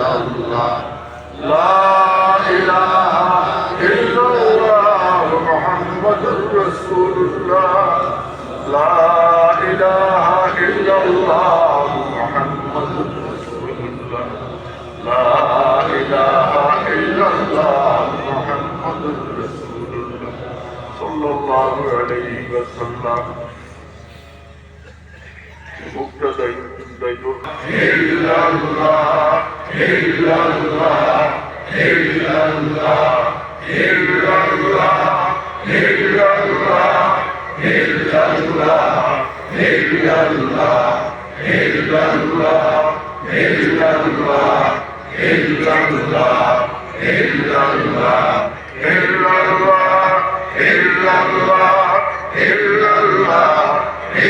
illallah la ilaha illallah muhammadur rasulullah la ilaha illallah muhammadur rasulullah la ilaha illallah muhammadur rasulullah sallallahu alayhi wa sallam مبتدا دايلور الا الله hey দুলাল্লাহ hey দুলাল্লাহ hey দুলাল্লাহ hey দুলাল্লাহ hey দুলাল্লাহ hey দুলাল্লাহ hey দুলাল্লাহ hey দুলাল্লাহ hey দুলাল্লাহ hey দুলাল্লাহ hey দুলাল্লাহ hey দুলাল্লাহ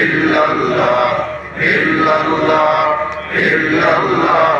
إلا الله إلا الله إلا الله إلا الله